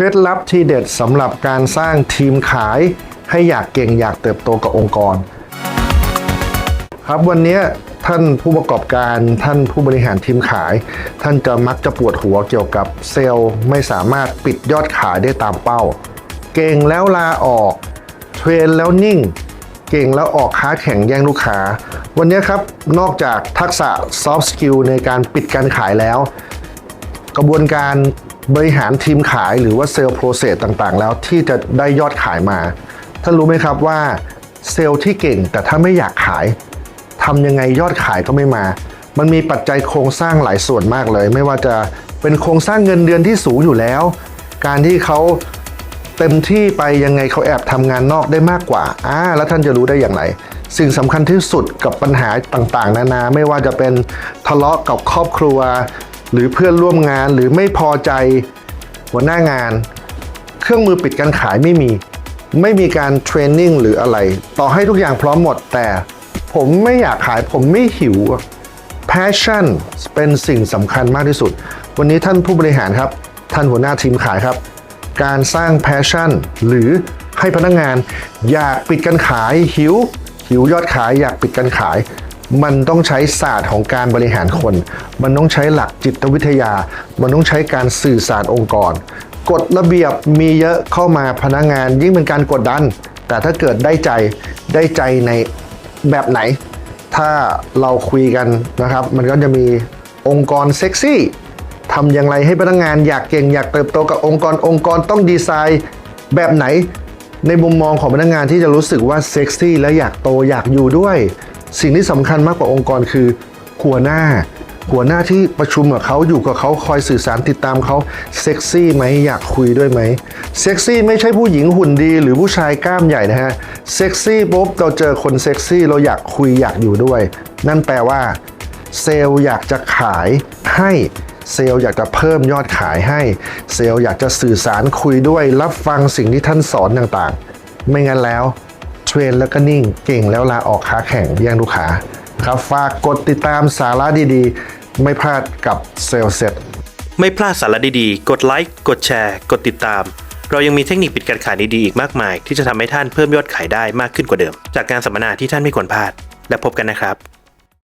เคล็ดลับที่เด็ดสำหรับการสร้างทีมขาย ให้อยากเก่งอยากเติบโตกับองค์กร ครับวันนี้ท่านผู้ประกอบการท่านผู้บริหารทีมขาย ท่านจะมักจะปวดหัวเกี่ยวกับเซลล์ไม่สามารถปิดยอดขายได้ตามเป้า เก่งแล้วลาออกเทรนแล้วนิ่ง เก่งแล้วออกค้าแข่งแย่งลูกค้า วันนี้ครับนอกจากทักษะ soft skill ในการปิดการขายแล้ว กระบวนการ บริหารทีมขายหรือว่าเซลล์โปรเซสต่างๆ แล้วที่จะได้ยอดขายมาท่านรู้ไหมครับว่าเซลล์ที่เก่งแต่ถ้าไม่อยากขายทำยังไงยอดขายก็ไม่มา มันมีปัจจัยโครงสร้างหลายส่วนมากเลย ไม่ว่าจะเป็นโครงสร้างเงินเดือนที่สูงอยู่แล้ว การที่เขาเต็มที่ไปยังไงเขาแอบทำงานนอกได้มากกว่าอ่าแล้วท่านจะรู้ได้อย่างไร สิ่งสำคัญที่สุดกับปัญหาต่างๆ นานา ไม่ว่าจะเป็นทะเลาะกับครอบครัว หรือเพื่อนร่วมงานหรือไม่พอใจหัวหน้างาน เครื่องมือปิดการขายไม่มี ไม่มีการเทรนนิ่งหรืออะไร ต่อให้ทุกอย่างพร้อมหมดแต่ ผมไม่อยากขายผมไม่หิว passion เป็นสิ่งสำคัญมากที่สุด วันนี้ท่านผู้บริหารครับ ท่านหัวหน้าทีมขายครับ การสร้าง passion หรือให้พนักงาน อยากปิดการขายหิว หิวยอดขายอยากปิดการขาย มันต้องใช้ศาสตร์ของการบริหารคน มันต้องใช้หลักจิตวิทยา มันต้องใช้การสื่อสารองค์กร กฎระเบียบมีเยอะเข้ามาพนักงาน ยิ่งเป็นการกดดัน แต่ถ้าเกิดได้ใจได้ใจในแบบไหน ถ้าเราคุยกันนะครับ มันก็จะมีองค์กรเซ็กซี่ทำอย่างไรให้พนักงานอยากเก่งอยากเติบโตกับองค์กรองค์กรต้องดีไซน์แบบไหน ในมุมมองของพนักงานที่จะรู้สึกว่าเซ็กซี่และอยากโตอยากอยู่ด้วย สิ่งที่สำคัญมากกว่าองค์กรคือหัวหน้า หัวหน้าที่ประชุมกับเขาอยู่กับเขาคอยสื่อสารติดตามเขาเซ็กซี่ไหมอยากคุยด้วยไหมเซ็กซี่ไม่ใช่ผู้หญิงหุ่นดี หรือผู้ชายกล้ามใหญ่นะฮะเซ็กซี่ปุ๊บเราเจอคนเซ็กซี่เราอยากคุยอยากอยู่ด้วย นั่นแปลว่าเซลล์อยากจะขายให้เซลล์อยากจะเพิ่มยอดขายให้ เซลล์อยากจะสื่อสารคุยด้วยรับฟังสิ่งที่ท่านสอนต่างๆ ไม่งั้นแล้ว เทรนแล้วก็นิ่ง เก่งแล้วลาออกค้าแข่งแย่งลูกค้าครับฝากกดติดตามสาระดีๆ ไม่พลาดกับเซลเซ็ตไม่พลาดสาระดีๆ กดไลค์กดแชร์ กดติดตาม เรายังมีเทคนิคปิดการขายดีๆอีกมากมาย ที่จะทำให้ท่านเพิ่มยอดขายได้มากขึ้นกว่าเดิม จากการสัมมนาที่ท่านไม่ควรพลาด และพบกันนะครับ